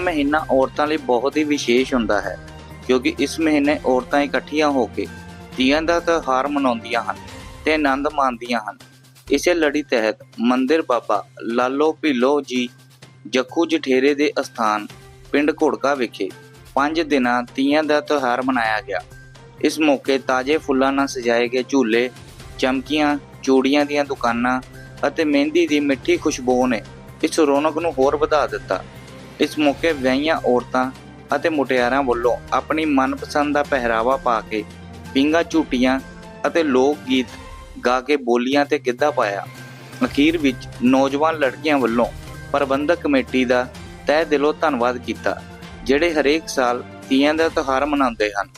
ਮਹੀਨਾ ਔਰਤਾਂ ਲਈ ਬਹੁਤ ਹੀ ਵਿਸ਼ੇਸ਼ ਹੁੰਦਾ ਹੈ, ਕਿਉਂਕਿ ਇਸ ਮਹੀਨੇ ਔਰਤਾਂ ਇਕੱਠੀਆਂ ਹੋ ਕੇ ਤੀਆਂ ਦਾ ਤਿਉਹਾਰ ਮਨਾਉਂਦੀਆਂ ਹਨ ਤੇ ਆਨੰਦ ਮਾਣਦੀਆਂ ਹਨ। ਇਸੇ ਲੜੀ ਤਹਿਤ ਮੰਦਿਰ ਬਾਬਾ ਲਾਲੋ ਭਿੱਲੋ ਜੀ ਜੱਖੂ ਜਠੇਰੇ ਦੇ ਅਸਥਾਨ ਪਿੰਡ ਘੋੜਕਾ ਵਿਖੇ 5 ਦਿਨਾਂ ਤੀਆਂ ਦਾ ਤਿਉਹਾਰ ਮਨਾਇਆ ਗਿਆ। ਇਸ ਮੌਕੇ ਤਾਜ਼ੇ ਫੁੱਲਾਂ ਨਾਲ ਸਜਾਏ ਗਏ ਝੂਲੇ, ਚਮਕੀਆਂ, ਚੂੜੀਆਂ ਦੀਆਂ ਦੁਕਾਨਾਂ ਅਤੇ ਮਹਿੰਦੀ ਦੀ ਮਿੱਠੀ ਖੁਸ਼ਬੂ ਨੇ ਇਸ ਰੌਣਕ ਨੂੰ ਹੋਰ ਵਧਾ ਦਿੱਤਾ। ਇਸ ਮੌਕੇ ਵਿਆਹੀਆਂ ਔਰਤਾਂ ਅਤੇ ਮੁਟਿਆਰਾਂ ਵੱਲੋਂ ਆਪਣੀ ਮਨਪਸੰਦ ਦਾ ਪਹਿਰਾਵਾ ਪਾ ਕੇ ਪਿੰਗਾ ਝੂਟੀਆਂ ਅਤੇ ਲੋਕ ਗੀਤ ਗਾ ਕੇ ਬੋਲੀਆਂ ਤੇ ਗਿੱਧਾ ਪਾਇਆ। ਅਖੀਰ ਵਿੱਚ ਨੌਜਵਾਨ ਲੜਕੀਆਂ ਵੱਲੋਂ ਪ੍ਰਬੰਧਕ ਕਮੇਟੀ ਦਾ ਤਹਿ ਦਿਲੋਂ ਧੰਨਵਾਦ ਕੀਤਾ, ਜਿਹੜੇ ਹਰੇਕ ਸਾਲ ਤੀਆਂ ਦਾ ਤਿਉਹਾਰ ਮਨਾਉਂਦੇ ਹਨ।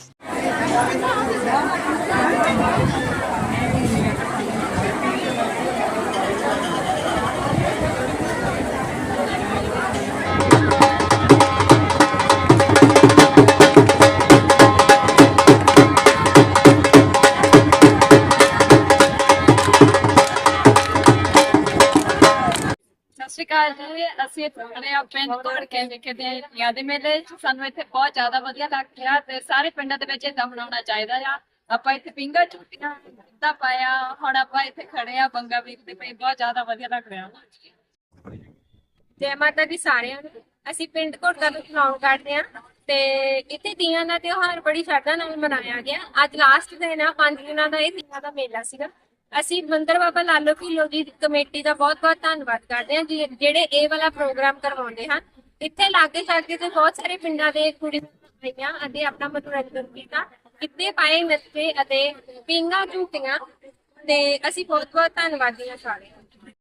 ਸ਼੍ਰੀ ਅਕਾਲ ਜੀ। ਅਸੀਂ ਆਪਣੇ ਆ ਪਿੰਡ ਤੋੜ ਕੇ ਵਿਖੇ ਦੇ ਯਾਦ ਮੇਲੇ। ਸਾਨੂੰ ਇੱਥੇ ਬਹੁਤ ਜ਼ਿਆਦਾ ਵਧੀਆ ਲੱਗ ਰਿਹਾ ਤੇ ਸਾਰੇ ਪਿੰਡਾਂ ਦੇ ਵਿੱਚ ਇਦਾਂ ਮਨਾਉਣਾ ਚਾਹੀਦਾ ਆ। ਆਪਾਂ ਇੱਥੇ ਪਿੰਗਾ ਝੂਟੀਆਂ ਦਾ ਪਾਇਆ, ਹੁਣ ਆਪਾਂ ਇੱਥੇ ਖੜੇ ਆ ਬੰਗਾ ਵੇਖਦੇ ਪਏ, ਬਹੁਤ ਜ਼ਿਆਦਾ ਵਧੀਆ ਲੱਗ ਰਿਹਾ। ਜੈ ਮਾਤਾ ਦੀ ਸਾਰਿਆਂ ਨੂੰ। ਅਸੀਂ ਪਿੰਡ ਕੋਟਾ ਤੋਂ ਬਿਲੋਂਗ ਕਰਦੇ ਹਾਂ ਤੇ ਇੱਥੇ ਤੀਆਂ ਦਾ ਤਿਉਹਾਰ ਬੜੀ ਸ਼ਰਧਾ ਨਾਲ ਮਨਾਇਆ ਗਿਆ। ਅੱਜ ਲਾਸਟ ਦਿਨ ਆ, ਪੰਜ ਦਿਨਾਂ ਦਾ ਇਹ ਤੀਆਂ ਦਾ ਮੇਲਾ ਸੀਗਾ। ਅਸੀਂ ਮੰਦਰ ਬਾਬਾ ਲਾਲੋ ਕਿਲੋ ਦੀ ਕਮੇਟੀ ਦਾ ਬਹੁਤ-ਬਹੁਤ ਧੰਨਵਾਦ ਕਰਦੇ ਹਾਂ ਜੀ- ਜਿਹੜੇ ਇਹ ਵਾਲਾ ਪ੍ਰੋਗਰਾਮ ਕਰਵਾਉਂਦੇ ਹਨ। ਇੱਥੇ ਲਾਗੇ ਛਾਗੇ ਤੇ ਬਹੁਤ ਸਾਰੇ ਪਿੰਡਾਂ ਦੇ ਕੁੜੀਆਂ ਆਈਆਂ ਅਤੇ ਆਪਣਾ ਮਨੋਰੰਜਨ ਕੀਤਾ ਕਿੱਤੇ ਪਾਏ ਨੱਚੇ ਅਤੇ ਪਿੰਗਾ ਝੂਟੀਆਂ ਤੇ ਅਸੀਂ ਬਹੁਤ-ਬਹੁਤ ਧੰਨਵਾਦੀ ਹਾਂ ਸਾਰਿਆਂ ਦਾ